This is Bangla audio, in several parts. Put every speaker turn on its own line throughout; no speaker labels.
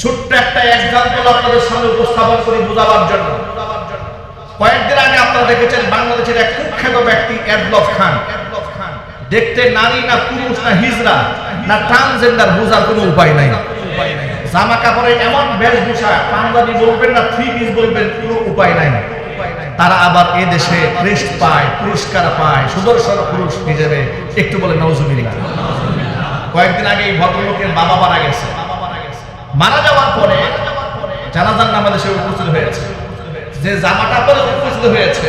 ছোট্ট একটা এক্সাম্পল আপনাদের সামনে উপস্থাপন করি বোঝাবার জন্য। কয়েকদিন আগে আপনারা দেখেছেন বাংলাদেশের এক কুখ্যাত ব্যক্তি এডলফ খান। দেখতে নারী না পুরুষ না হিজরা না ট্রান্সজেন্ডার বোঝার কোনো উপায় নাই। জামা কাপড়ে এমন বেশভূষা, পাঞ্জাবি বলবেন না থ্রি পিস বলবেন, কোনো উপায় নাই। তারা আবার এ দেশে ক্রেস্ট পায়, পুরস্কার পায়, সুদর্শন পুরুষ হিসেবে একটু বলে নজুবিল্লা কয়েকদিন আগে এই ভদ্রলোকের বাবা মারা গেছে। মারা যাওয়ার পরে জানাজান নামাজে সে উপস্থিত হয়েছে। যে জামাটা পরে উপস্থিত হয়েছে,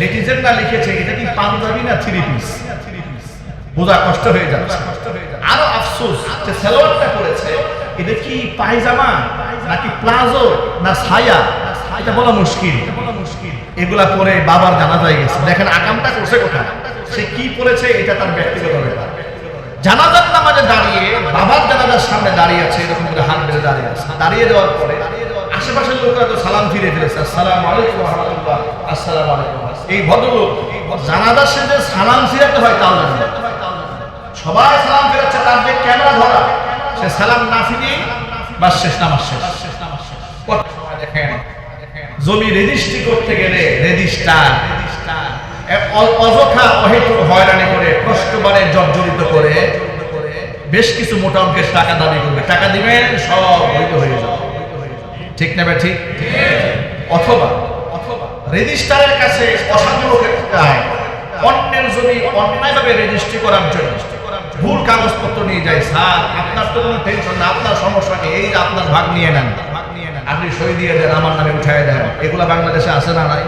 নেটিজেনরা লিখেছে, এটা কি পাঞ্জাবি না থ্রি পিস বোঝা কষ্ট হয়ে যাচ্ছে। আরও আফসোস যে সালোয়ারটা পরেছে, এটা কি পায়জামা নাকি প্লাজো না ছায়া? এটা বলা মুশকিল। এগুলা পরে বাবার জানা যায় গেছে। দেখেন আকামটা করছে কোথায়? সে কি পড়েছে এটা তার ব্যক্তিগত ব্যাপার। জানাজার নামাজে দাঁড়িয়ে, বাবার জানাজার সামনে দাঁড়িয়ে আছে, এরকম করে হাত বেঁধে দাঁড়িয়ে আছে। দাঁড়িয়ে দেওয়ার পরে আশেপাশের লোকরা তো সালাম ফিরে ফিরেছে আসসালামু আলাইকুম রহমতুল্লাহ, আসসালামু আলাইকুম এই ভদ্রলোক জানাজার শেষে সালাম ফিরাতে হয় তাও জানে। সবাই সালাম ফেরাচ্ছে, তার যে ক্যামেরা ধরা, সে সালাম না ফিরিয়ে বা শেষ নামাজ শেষ। জমি রেজিস্ট্রি করতে গেলে রেজিস্টার অযথা অহেতুক হয়রানি করে, কষ্টবারে জর্জরিত করে বেশ কিছু মোটা অঙ্কের টাকা দাবি করবে। টাকা দিবেন, সব বৈধ হয়ে যাবে। ঠিক না ঠিক? অথবা অথবা কাছে অসাধু লোকের অন্যের জমি অন্যায়ভাবে রেজিস্ট্রি করার জন্য ভুল কাগজপত্র নিয়ে যায়, স্যার, আপনার তো কোনো টেনশন না, আপনার সমস্যা নেই এই আপনার ভাগ নিয়ে নেন ভাগ নিয়ে নেন। আপনি সই দিয়ে দেন, আমার নামে উঠায় দেন। এগুলা বাংলাদেশে আছে না নাই?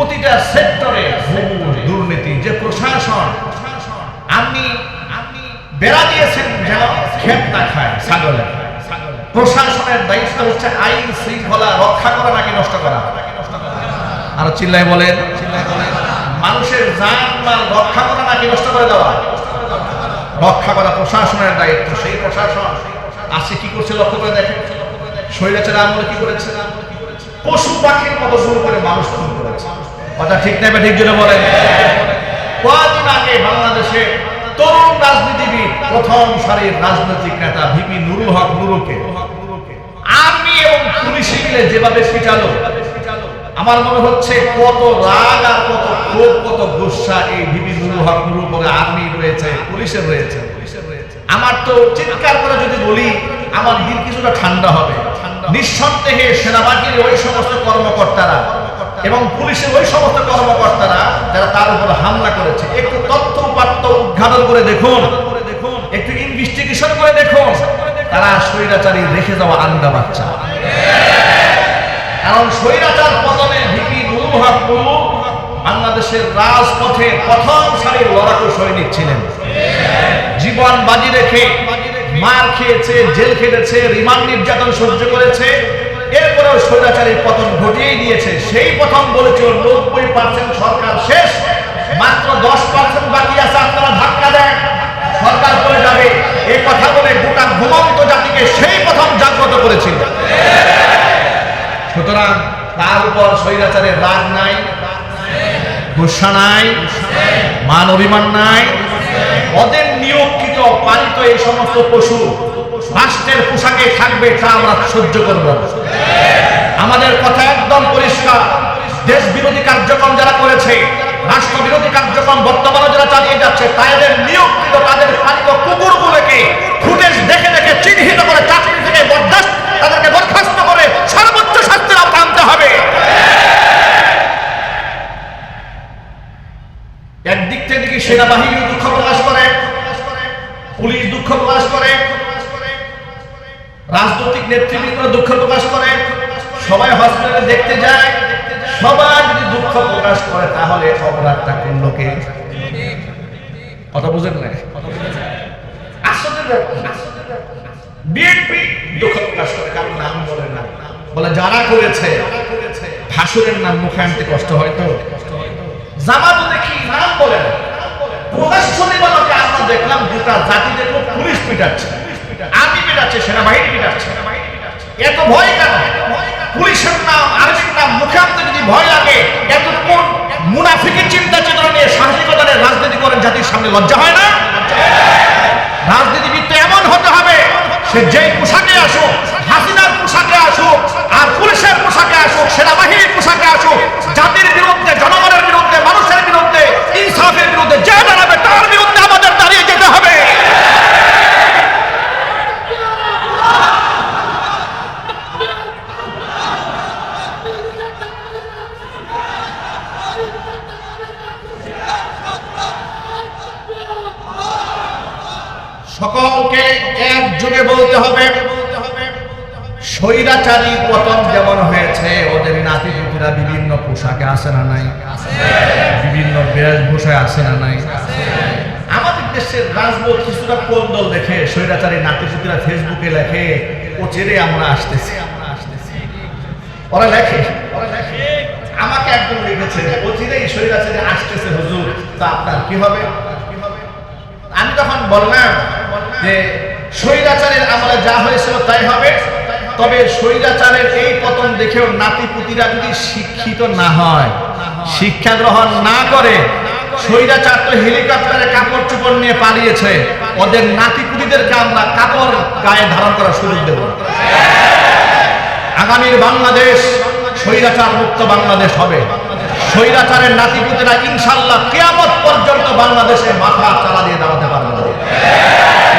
প্রতিটা সেক্টরে দুর্নীতি যে প্রশাসন আপনি বেড়া দিয়েছেন যেন খেত না খায় ছাগলে প্রশাসনের দায়িত্ব হচ্ছে আইন শৃঙ্খলা রক্ষা করা নাকি নষ্ট করা? আর চিল্লাই বলেন মানুষের জান মাল রক্ষা করা নাকি নষ্ট করে দেওয়া? রক্ষা করা প্রশাসনের দায়িত্ব সেই প্রশাসন আসে কি করছে লক্ষ্য করে দেখেন? শৈলাচের আমলে কি করেছে? পশু পাখির মতো শুরু করে মানুষ খুন করেছে। কথা ঠিক নেবে ঠিক জন্য বলেন। কয়েকদিন আগে বাংলাদেশে তরুণ রাজনীতিবিদ, প্রথম সারির রাজনৈতিক নেতা ভিপি নুরুল হক নুরুকে আর্মি এবং পুলিশে মিলে যেভাবে পিটালো আমার মনে হচ্ছে কত রাগ আর কত ক্ষোভ, কত গুসা এই ভিপি নুরুল হক নুরুল করে আর্মি রয়েছে পুলিশের রয়েছে। আমার তো চিৎকার করে যদি বলি, আমার দিল কিছুটা ঠান্ডা হবে। নিঃসন্দেহে সেনাবাহিনীর ওই সমস্ত কর্মকর্তারা এবং পুলিশের ওই সমস্ত কর্মকর্তারা যারা তার উপর হামলা করেছে, একটু তথ্য উপাত্ত উদ্ঘাটন করে দেখুন। একটু ইনভেস্টিগেশন করে দেখুন। তারা স্বৈরাচারী রেখে যাওয়া আন্দা বাচ্চা। কারণ স্বৈরাচার পতনে ভিপি বাংলাদেশের রাজপথে প্রথম সারির লড়াকু সৈনিক ছিলেন। জীবন বাজি রেখে মার খেয়েছে, জেল খেটেছে, রিমান্ড নির্যাতন সহ্য করেছে এরপরেও স্বৈরাচারীর পতন ঘটিয়েই দিয়েছে। সেই প্রথম বলেছিল নব্বই পার্সেন্ট সরকার শেষ, মাত্র দশ পার্সেন্ট বাকি আছে, আপনারা ধাক্কা দেন। সরকার করে যাবে, এই কথা বলে গোটা ঘুমন্ত জাতিকে সেই প্রথম জাগ্রত করেছিল। সুতরাং তার উপর স্বৈরাচারের রাগ নাই, গুসা নাই, মান অভিমান নাই। ওদের নিয়োগকৃত পালিত এই সমস্ত পশু রাষ্ট্রের পোশাকে থাকবে তা আমরা সহ্য করব আমাদের কথা একদম পরিষ্কার। দেশ বিরোধী কার্যক্রম যারা করেছে, রাষ্ট্র বিরোধী কার্যক্রম বর্তমানে যারা চালিয়ে যাচ্ছে, তাদের নিয়োগকৃত, তাদের পালিত কুকুরগুলোকে ফুটেজ দেখে দেখে চিহ্নিত করে, চাকরি থেকে বরদাস্ত, তাদেরকে বরখাস্ত করে সর্বোচ্চ শাস্তির আওতা হবে। একদিক থেকে সেনাবাহিনী দুঃখ প্রকাশ করে? পুলিশ দুঃখ প্রকাশ করে? নেতৃবৃন্দ দুঃখ প্রকাশ করে, সবাই হসপিটালে দেখতে যায়, সবাই যদি দুঃখ প্রকাশ করে, তাহলে অপরাধটা কোন লোকে কথা বুঝেন না। যারা করেছে, ভাসুরের নাম কষ্ট হয় তো? দেখলাম সেনাবাহিনী পিটাচ্ছে। এত ভয় কেন? পুলিশের নাম, আর্মির নাম, মুখে যদি ভয় লাগে এত কোন মুনাফিকের চিন্তা চেতনা নিয়ে সাহসিকতা রাজনীতি করেন জাতির সামনে লজ্জা হয় না? রাজনীতিবিদ এমন হতে হবে, সে যেই পোশাকে আসুক, হাসিনার পোশাকে আসুক, আর পুলিশের পোশাকে আসুক, সেনাবাহিনীর পোশাকে আসুক, জাতির বিরুদ্ধে, জনগণের বিরুদ্ধে, মানুষের বিরুদ্ধে, ইনসাফের বিরুদ্ধে, যে দাঁড়াবে তার বিরুদ্ধে আমাদের দাঁড়িয়ে যেতে হবে সকলকে এক যুগে বলতে হবে, স্বৈরাচারী পতন যেমন হয়েছে, ওদের নাতি পুতিরা বিভিন্ন পোশাকে আসে না নাই? বিভিন্ন বেশভূষায় আসে না নাই? আমাদের দেশের রাজবোধ কিছুটা কোন্দল দেখে, স্বৈরাচারী নাতি পুতিরা ফেসবুকে লেখে, ও আমরা আসতেছি আমরা আসতেছি। ওরা লেখে ওরা লেখে আমাকে একজন লিখেছে স্বৈরাচারী আসতেছে হুজুর, তা আপনার কি হবে? আমি তখন বললাম যে স্বৈরাচারের আমলে যা হয়েছিল তাই হবে। তবে স্বৈরাচারের এই পতন দেখেও নাতি পুতিরা যদি শিক্ষিত না হয়, শিক্ষা গ্রহণ না করে, স্বৈরাচার তো হেলিকপ্টারে কাপড় চোপড় নিয়ে পালিয়েছে। ওদের নাতি পুতিদেরকে আমরা কাপড় গায়ে ধারণ করার সুযোগ দেব? আগামীর বাংলাদেশ স্বৈরাচার মুক্ত বাংলাদেশ হবে। স্বৈরাচারের নাতিপুতেরা ইনশাল্লাহ কেয়ামত পর্যন্ত বাংলাদেশে মাথা চালা দিয়ে দাঁড়াতে পারবে।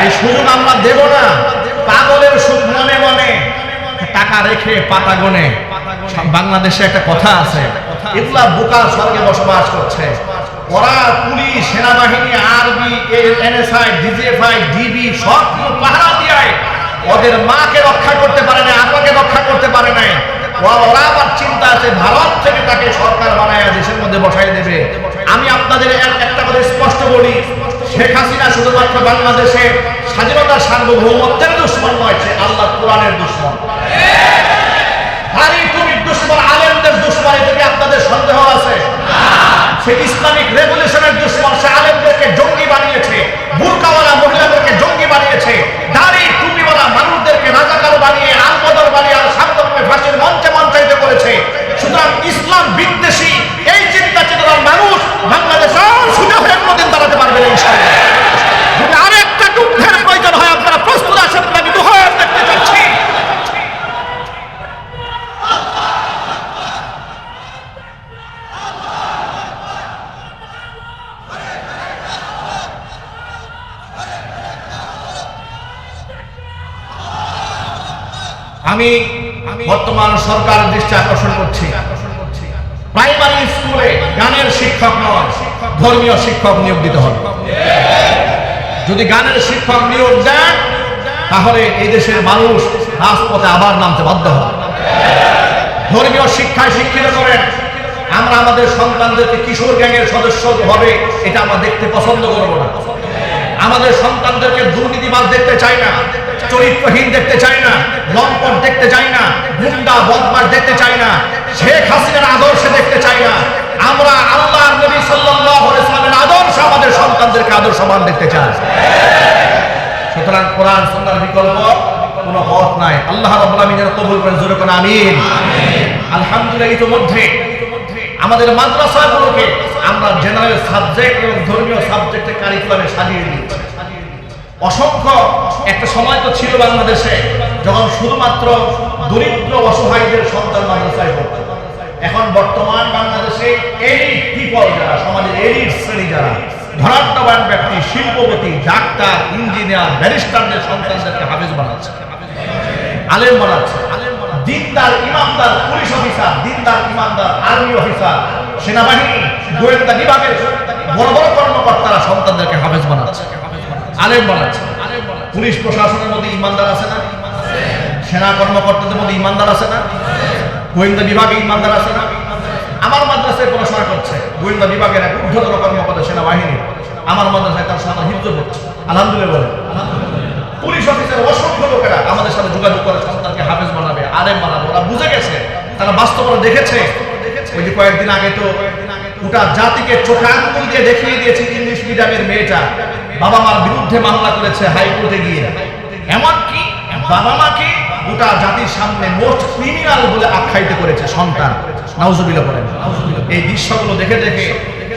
এই সুযোগ আমরা দেব না। পাগলের সুখ মনে মনে। টাকা রেখে পাতা গনে বাংলাদেশে একটা কথা আছে। এগুলা বোকার স্বর্গে বসবাস করছে। ওরা পুলিশ, সেনাবাহিনী আর্মি এনএসআই, ডিজিএফআই, ডিবি, সব পাহারা দিয়ে ওদের মাকে রক্ষা করতে পারে না আপনাকে রক্ষা করতে পারে নাই। ওরা আবার চিন্তা আছে, ভারত থেকে তাকে সরকার বানায় দেশের মধ্যে বসাই দেবে। আমি আপনাদের একটা কথা স্পষ্ট বলি। শেখ হাসিনা শুধুমাত্র বাংলাদেশে স্বাধীনতা সার্বভৌমত্বের দুশ্মন নয়, সে আল্লাহ কোরআনের দুশ্মন। দুশ্মন, আলেমদের দুশ্মন থেকে আপনাদের সন্দেহ আছে? সে ইসলামিক রেভলিউশনের দুশ্মন সে আলেমদেরকে জঙ্গি বানিয়েছে বুরকাওয়ালা মহিলাদেরকে জঙ্গি বানিয়েছে দাড়ি টুপিওয়ালা মানুষদেরকে রাজাকার বানিয়ে আলবদর বানিয়ে আর সান্তমে ফাঁসির মঞ্চে মঞ্চায়িত করেছে সুতরাং ইসলাম বিদ্বেষী এই চিন্তা চেতনার মানুষ বাংলাদেশ আর সুযোগ হয়ে কোনোদিন দাঁড়াতে পারবে না ইনশাআল্লাহ যদি আরেকটা যুদ্ধের প্রয়োজন হয় আপনারা প্রস্তুত আছেন আমি দুহায় দেখতে চাচ্ছি আমি বর্তমান সরকারের দৃষ্টি আকর্ষণ করছি। প্রাইমারি স্কুলে গানের শিক্ষক নয়, ধর্মীয় শিক্ষক নিয়োগ দিতে হবে। যদি গানের শিক্ষক নিয়োগ দেন তাহলে এই দেশের মানুষ রাজপথে আবার নামতে বাধ্য হবে। ধর্মীয় শিক্ষায় শিক্ষিত করেন আমরা আমাদের সন্তানদেরকে কিশোর গ্যাংয়ের সদস্য হবে, এটা আমরা দেখতে পছন্দ করব না। আমাদের সন্তানদেরকে দুর্নীতিবাদ দেখতে চাই না। চরিত্রহীন দেখতে চাই না, লম্পট দেখতে চাই না, গুন্ডা বদমাস দেখতে চাই না, শেখ হাসিনার আদর্শে দেখতে চাই না। আমরা আল্লাহর নবী সাল্লামের আদর্শ আমাদের সন্তানদেরকে আদর্শবান দেখতে চাই। সুতরাং কোরআন সুন্নাহর বিকল্প কোনো পথ নাই। আল্লাহ রাব্বুল কবুল করেন, জোরে কোন আমিন। আলহামদুলিল্লাহ ইতিমধ্যে আমাদের মাদ্রাসাগুলোকে আমরা জেনারেল সাবজেক্ট এবং ধর্মীয় সাবজেক্টে কারিকুলামে সাজিয়ে দিয়েছি। অসংখ্য একটা সময় তো ছিল বাংলাদেশে, যখন শুধুমাত্র দরিদ্র অসহায়দের সন্তান মাদ্রাসায় পড়তো এখন বর্তমান বাংলাদেশে এলিট পিপল যারা, সমাজের এলিট শ্রেণি যারা ধনাত্মবান ব্যক্তি, শিল্পপতি, ডাক্তার, ইঞ্জিনিয়ার, ব্যারিস্টারদের সন্তানদেরকে হাফেজ বানাচ্ছে। আলেম বানাচ্ছে। দিনদার, ইমামদার, পুলিশ অফিসার, দিনদার, ইমামদার, আর্মি অফিসার, সেনাবাহিনী, গোয়েন্দা বিভাগের বড় বড় কর্মকর্তারা সন্তানদেরকে হাফেজ বানাচ্ছে। আলেম বানাচ্ছে। পুলিশ প্রশাসনের মধ্যে ইমানদার আছে না? সেনা কর্মকর্তাদের মধ্যে ইমানদার আছে না? গোয়েন্দা বিভাগে ইমানদার আছে না? আমার মাদ্রাসায় পড়াশোনা করছে। গোয়েন্দা বিভাগের এক ঊর্ধ্বতন কর্মকর্তা সেনাবাহিনী। আমার মাদ্রাসায় তার সন্তান হিফজ পড়ছে আলহামদুলিল্লাহ পুলিশ অফিসের অসংখ্য লোকেরা আমাদের সাথে যোগাযোগ করে সন্তানকে হাফেজ বানাবে, আলেম বানাবে। ওরা বুঝে গেছে, তারা বাস্তবতা দেখেছে। ওই যে কয়েকদিন আগে তো গোটা জাতিকে চোখে আঙ্গুল দিয়ে দেখিয়ে দিয়েছে ইংলিশ মিডিয়ামের মেয়েটা। বাবা মার বিরুদ্ধে মামলা করেছে হাইকোর্টে গিয়ে। এমনকি বাবা মাকে গোটা জাতির সামনে মোস্ট ক্রিমিনাল বলে আখ্যায়িত করেছে সন্তান। নাউজুবিল্লাহ বলেন। এই দৃশ্যগুলো দেখে দেখে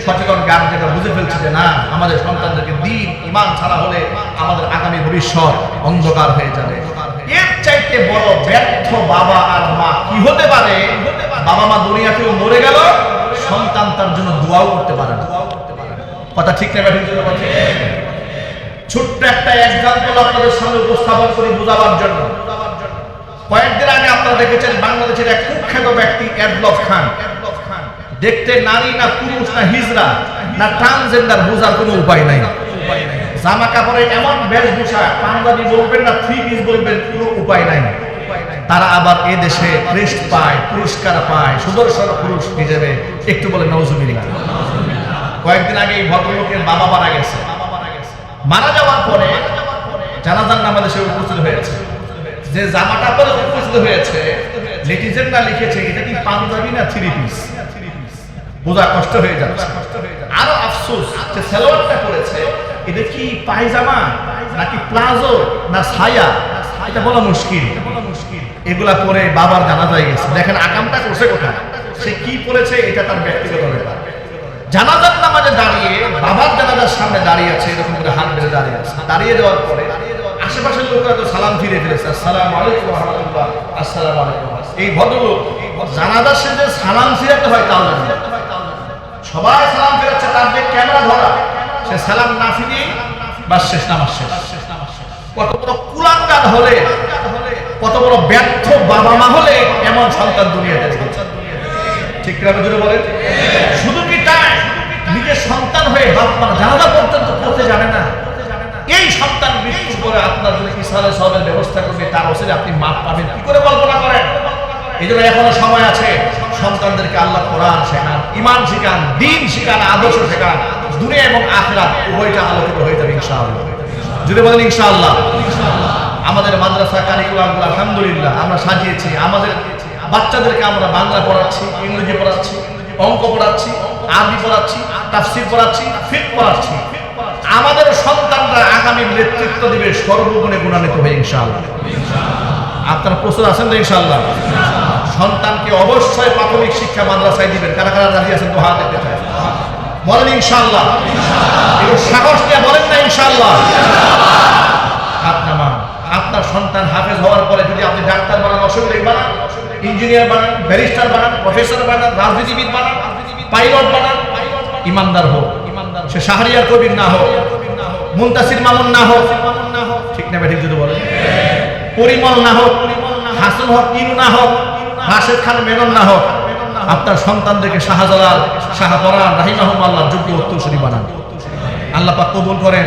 সচেতন গার্জেনরা বুঝে ফেলছে যে না, আমাদের সন্তানদেরকে দিন, ইমান ছাড়া হলে আমাদের আগামী ভবিষ্যৎ অন্ধকার হয়ে যাবে। এর চাইতে বড় ব্যর্থ বাবা আর মা কি হতে পারে? বাবা মা দুনিয়া দুনিয়াতেও মরে গেল, সন্তান তার জন্য দোয়াও করতে পারে না। কথা ঠিক না ব্যাঠিক ছোট্ট একটা আপনাদের সামনে উপস্থাপন জন্য। কয়েকদিন আগে দেখেছেন বাংলাদেশের ব্যক্তি নারী না জামা এমন বলবেন না থ্রি বলবেন, কোনো উপায় নাই। তারা আবার এ দেশে পায়, পুরস্কার পায়, সুদর্শন পুরুষ হিসেবে। একটু বলে কয়েকদিন আগে এই ভদ্রলোকের বাবা মারা গেছে। মারা যাওয়ার পরে জানাজার নামাজে সে উপস্থিত হয়েছে। যে জামাটা পরে উপস্থিত হয়েছে নেটিজেনরা লিখেছে, এটা কি পাঞ্জাবি না থ্রি পিস বোঝা কষ্ট হয়ে যাচ্ছে। আরও আফসোস যে সালোয়ারটা পরেছে, এটা কি পায়জামা নাকি প্লাজো না ছায়া? এটা বলা মুশকিল। এগুলা পরে বাবার জানা যায় গেছে। দেখেন আকামটা করছে কোথায়? সে কি পড়েছে এটা তার ব্যক্তিগত ব্যাপার। জানাজার নামাজে দাঁড়িয়ে, বাবার জানাজার সামনে দাঁড়িয়ে আছে, এরকম করে হাত বেঁধে দাঁড়িয়ে আছে। দাঁড়িয়ে দেওয়ার পরে আশেপাশের লোকরা তো সালাম ফিরে ফেলেছে, আসসালাম আলাইকুম রহমতুল্লাহ, আসসালাম আলাইকুম এই ভদ্রলোক জানাজার শেষে সালাম ফিরাতে হয় তাও জানে। সবাই সালাম ফেরাচ্ছে, তার যে ক্যামেরা ধরা, সে সালাম না ফিরিয়ে বা শেষ, নামাজ শেষ। কত বড় কুলাঙ্গার হলে, কত বড় ব্যর্থ বাবা মা হলে এমন সন্তান দুনিয়াতে ঠিক জুড়ে বলেন? সন্তান হয়ে বাপ মা জানাজা পর্যন্ত পড়তে জানে না। এই সন্তান মৃত্যুর পরে আপনার যদি ইসালে সবের ব্যবস্থা করবে, তার ওসে আপনি মাপ পাবেন কি করে কল্পনা করেন? এই জন্য এখনও সময় আছে। সন্তানদেরকে আল্লাহ কোরআন শেখান ইমান শেখান, দিন শেখান, আদর্শ শেখান। দুনিয়া এবং আখরাত উভয়টা আলোকিত হয়ে যাবে ইনশাআল্লাহ। যদি বলেন ইনশাআল্লাহ, আমাদের মাদ্রাসা কারিকুলামগুলো আলহামদুলিল্লাহ আমরা সাজিয়েছি। আমাদের বাচ্চাদেরকে আমরা বাংলা পড়াচ্ছি, ইংরেজি পড়াচ্ছি, অঙ্ক পড়াচ্ছি আরবি পড়াচ্ছি, তাফসির পড়াচ্ছি, ফিক পড়াচ্ছি। আমাদের সন্তানরা আগামী নেতৃত্ব দিবে, সর্বগুণে গুণান্বিত হয়ে ইনশাআল্লাহ। আপনারা প্রস্তুত আছেন তো ইনশাআল্লাহ? সন্তানকে অবশ্যই প্রাথমিক শিক্ষা মাদ্রাসায় দিবেন। কারা কারা রাজি আছেন তো হাত দেখতে চায়? বলেন ইনশাআল্লাহ। একটু সাহস নিয়ে বলেন না ইনশাআল্লাহ। হাত আপনার সন্তান হাফেজ হওয়ার পরে যদি আপনি ডাক্তার বানান অসুবিধা বানান, ইঞ্জিনিয়ার বানান, ব্যারিস্টার বানান, প্রফেসর বানান, রাজনীতিবিদ বানান পাইলট বানান। ইমানদার হোক। সে শাহরিয়ার কবির না হোক। মুন্তাসির মামুন না হোক। ঠিক না ঠিক যদি বলেন। পরিমল না হোক। হাসন হক ইনু না হোক। রাশেদ খান, মেনন না হোক। আপনার সন্তানদেরকে শাহজালাল শাহপরান রাহিমাহুম আল্লাহ যোগ্য উত্তরসূরি বানান। আল্লাহ পাক কবুল করেন।